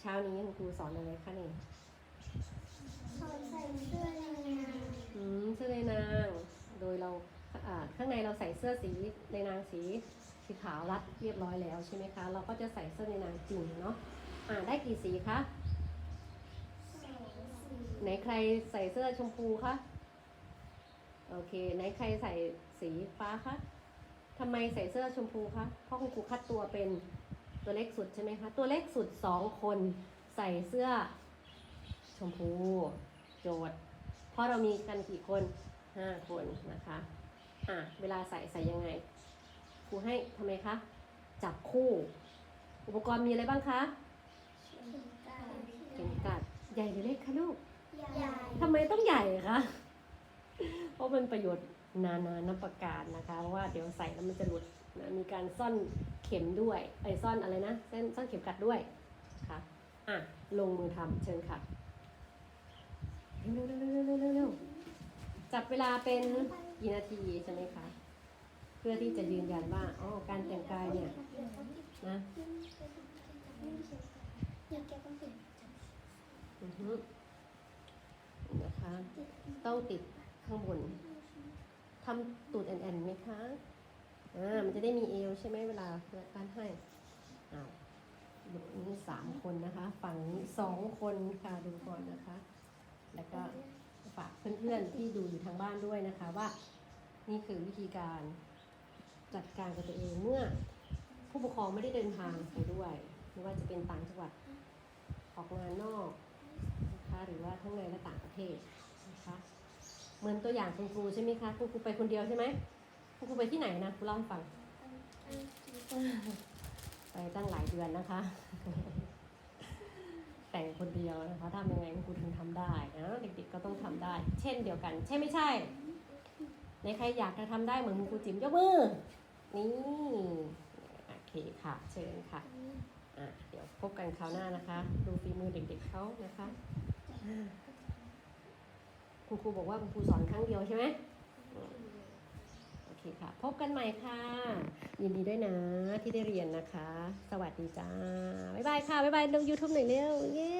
เช้านี้คุณครูสอนอะไรคะนี่เขาใส่เสื้อในงานอืมเสื้อในนาง โดยเราข้างในเราใส่เสื้อสีในนางสีสีขาวรัดเรียบร้อยแล้วใช่ไหมคะ เราก็จะใส่เสื้อในนางจริงเนาะอ่าได้กี่สีคะสีไหนใครใส่เสื้อชมพูคะโอเคไหนใครใส่สีฟ้าคะทำไมใส่เสื้อชมพูคะเพราะคุณครูคัดตัวเป็น ตัวเล็กสุดใช่ไหมคะ ตัวเล็กสุดสองคนใส่เสื้อ ชมพู โจทย์ เพราะเรามีกันกี่คนห้าคนนะคะอะเวลาใส่ใส่ยังไงครูให้ทำไมคะ จับคู่ อุปกรณ์มีอะไรบ้างคะเข็มกลัดเข็มกลัดใหญ่หรือเล็กคะลูกใหญ่ทำไมต้องใหญ่คะ เพราะมันประโยชน์นานานับประการนะคะ เพราะว่าเดี๋ยวใส่แล้วมันจะหลุดนะมีการซ่อนเข็มด้วยไอ้ซ่อนอะไรนะเส้นซ่อนเข็มกัดด้วยค่ะอะลงมือทำเชิญค่ะเร็วเร็วเร็วเร็วเร็วเร็วจับเวลาเป็นกี่นาทีใช่ไหมคะเพื่อที่จะยืนยันว่าอ๋อการแต่งกายเนี่ยนะอือฮึนะคะ ต้องติด ข้างบนทำตูดแอนๆไหมคะอ่ามันจะได้มีเอวใช่ไหมเวลาการให้อ้าดูนี่สามคนนะคะ ฝั่งนี้สองคนค่ะดูก่อนนะคะ แล้วก็ฝากเพื่อนๆที่ดูอยู่ทางบ้านด้วยนะคะว่า นี่คือวิธีการจัดการกับตัวเองเมื่อผู้ปกครองไม่ได้เดินทางไปด้วยไม่ว่าจะเป็นต่างจังหวัดออกงานนอกนะคะหรือว่าทั้งในและต่างประเทศนะคะ เหมือนตัวอย่างคุณครูใช่ไหมคะคุณครูไปคนเดียวใช่ไหมคุณครูไปที่ไหนนะครูเล่าให้ฟัง ไปตั้งหลายเดือนนะคะ แต่งคนเดียวนะคะทำยังไงคุณครูถึงทำได้นะเด็กๆก็ต้องทำได้ เช่นเดียวกัน ใช่ไม่ใช่ในใครอยากจะทำได้เหมือนคุณครูจิ๋มยกมือนี่โอเคค่ะ เชิญค่ะอะ เดี๋ยวพบกันคราวหน้านะคะ ดูฝีมือเด็กๆเขานะคะ คุณครูบอกว่าคุณครูสอนครั้งเดียวใช่ไหมโอเคค่ะ พบกันใหม่ค่ะ ยินดีด้วยนะที่ได้เรียนนะคะ สวัสดีจ้า บ๊ายบายค่ะ บ๊ายบายลง YouTube หน่อยเร็ว เย้